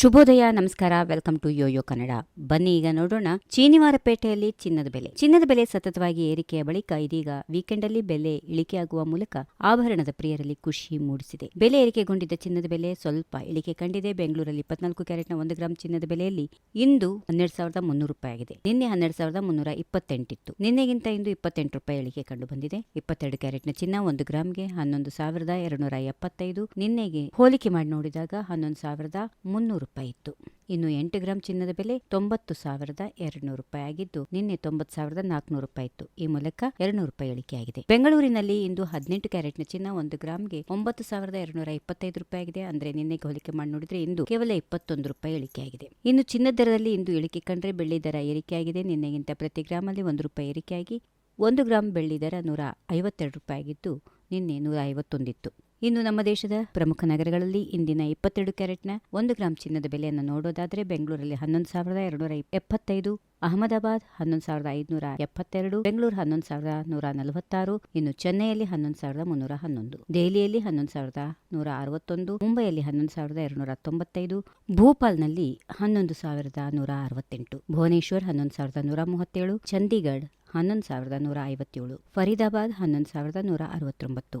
ಶುಭೋದಯ, ನಮಸ್ಕಾರ, welcome to Yoyo Kannada. ಬನ್ನಿ ಈಗ ನೋಡೋಣ ಚೀನಿವಾರಪೇಟೆಯಲ್ಲಿ ಚಿನ್ನದ ಬೆಲೆ. ಚಿನ್ನದ ಬೆಲೆ ಸತತವಾಗಿ ಏರಿಕೆಯ ಬಳಿಕ ಇದೀಗ ವೀಕೆಂಡ್ ಅಲ್ಲಿ ಬೆಲೆ ಇಳಿಕೆಯಾಗುವ ಮೂಲಕ ಆಭರಣದ ಪ್ರಿಯರಲ್ಲಿ ಖುಷಿ ಮೂಡಿಸಿದೆ. ಬೆಲೆ ಏರಿಕೆಗೊಂಡಿದ್ದ ಚಿನ್ನದ ಬೆಲೆ ಸ್ವಲ್ಪ ಇಳಿಕೆ ಕಂಡಿದೆ. ಬೆಂಗಳೂರಲ್ಲಿ ಇಪ್ಪತ್ನಾಲ್ಕು ಕ್ಯಾರೆಟ್ನ ಒಂದು ಗ್ರಾಂ ಚಿನ್ನದ ಬೆಲೆಯಲ್ಲಿ ಇಂದು ಹನ್ನೆರಡು ಸಾವಿರದ ಮುನ್ನೂರು ರೂಪಾಯಿ ಆಗಿದೆ. ನಿನ್ನೆ ಹನ್ನೆರಡು ಸಾವಿರದ ಮುನ್ನೂರ ಇಪ್ಪತ್ತೆಂಟಿತ್ತು. ನಿನ್ನೆಗಿಂತ ಇಂದು ಇಪ್ಪತ್ತೆಂಟು ರೂಪಾಯಿ ಇಳಿಕೆ ಕಂಡು ಬಂದಿದೆ ಇಪ್ಪತ್ತೆರಡು ಕ್ಯಾರೆಟ್ನ ಚಿನ್ನ ಒಂದು ಗ್ರಾಂಗೆ ಹನ್ನೊಂದು ಸಾವಿರದ ಎರಡುನೂರ ಎಪ್ಪತ್ತೈದು. ನಿನ್ನೆಗೆ ಹೋಲಿಕೆ ಮಾಡಿ ನೋಡಿದಾಗ ಹನ್ನೊಂದು ಸಾವಿರದ ಮುನ್ನೂರು ರೂಪಾಯಿ ಇತ್ತು ಇನ್ನು ಎಂಟು ಗ್ರಾಂ ಚಿನ್ನದ ಬೆಲೆ ತೊಂಬತ್ತು ಸಾವಿರದ ಎರಡುನೂರು ರೂಪಾಯಿ ಆಗಿದ್ದು, ನಿನ್ನೆ ತೊಂಬತ್ತು ಸಾವಿರದ ನಾಲ್ಕುನೂರು ರೂಪಾಯಿ ಇತ್ತು. ಈ ಮೂಲಕ ಎರಡುನೂರು ರೂಪಾಯಿ ಇಳಿಕೆಯಾಗಿದೆ. ಬೆಂಗಳೂರಿನಲ್ಲಿ ಇಂದು ಹದಿನೆಂಟು ಕ್ಯಾರೆಟ್ನ ಚಿನ್ನ ಒಂದು ಗ್ರಾಂಗೆ ಒಂಬತ್ತು ಸಾವಿರದ ಎರಡುನೂರ ಇಪ್ಪತ್ತೈದು ರೂಪಾಯಿ ಆಗಿದೆ. ಅಂದ್ರೆ ನಿನ್ನೆ ಹೋಲಿಕೆ ಮಾಡಿ ನೋಡಿದ್ರೆ ಇಂದು ಕೇವಲ ಇಪ್ಪತ್ತೊಂದು ರೂಪಾಯಿ ಇಳಿಕೆಯಾಗಿದೆ. ಇನ್ನು ಚಿನ್ನದ ದರದಲ್ಲಿ ಇಂದು ಇಳಿಕೆ ಕಂಡ್ರೆ ಬೆಳ್ಳಿ ದರ ಏರಿಕೆಯಾಗಿದೆ. ನಿನ್ನೆಗಿಂತ ಪ್ರತಿ ಗ್ರಾಮಲ್ಲಿ ಒಂದು ರೂಪಾಯಿ ಏರಿಕೆಯಾಗಿ ಒಂದು ಗ್ರಾಂ ಬೆಳ್ಳಿ ದರ ನೂರ ಐವತ್ತೆರಡು ರೂಪಾಯಿ ಆಗಿದ್ದು, ನಿನ್ನೆ ನೂರ ಐವತ್ತೊಂದಿತ್ತು. ಇನ್ನು ನಮ್ಮ ದೇಶದ ಪ್ರಮುಖ ನಗರಗಳಲ್ಲಿ ಇಂದಿನ ಇಪ್ಪತ್ತೆರಡು ಕ್ಯಾರೆಟ್ನ ಒಂದು ಗ್ರಾಂ ಚಿನ್ನದ ಬೆಲೆಯನ್ನು ನೋಡೋದಾದರೆ ಬೆಂಗಳೂರಲ್ಲಿ ಹನ್ನೊಂದು ಸಾವಿರದ ಎರಡುನೂರ ಎಪ್ಪತ್ತೈದು ಅಹಮದಾಬಾದ್ ಹನ್ನೊಂದು ಸಾವಿರದ ಐದುನೂರ ಎಪ್ಪತ್ತೆರಡು ಬೆಂಗಳೂರು ಹನ್ನೊಂದು ಸಾವಿರದ ನೂರ ನಲವತ್ತಾರು ಇನ್ನು ಚೆನ್ನೈಯಲ್ಲಿ ಹನ್ನೊಂದು ಸಾವಿರದ ಮುನ್ನೂರ ಹನ್ನೊಂದು ದೆಹಲಿಯಲ್ಲಿ ಹನ್ನೊಂದು ಸಾವಿರದ ನೂರ ಅರವತ್ತೊಂದು ಮುಂಬೈಯಲ್ಲಿ ಹನ್ನೊಂದು ಸಾವಿರದ ಎರಡುನೂರ ತೊಂಬತ್ತೈದು ಭೋಪಾಲ್ನಲ್ಲಿ ಹನ್ನೊಂದು ಸಾವಿರದ ನೂರ ಅರವತ್ತೆಂಟು ಭುವನೇಶ್ವರ್ ಹನ್ನೊಂದು ಸಾವಿರದ ನೂರ ಮೂವತ್ತೇಳು ಚಂಡೀಗಢ್ ಹನ್ನೊಂದು ಸಾವಿರದ ನೂರ ಐವತ್ತೇಳು ಫರೀದಾಬಾದ್ ಹನ್ನೊಂದು ಸಾವಿರದ ನೂರ ಅರವತ್ತೊಂಬತ್ತು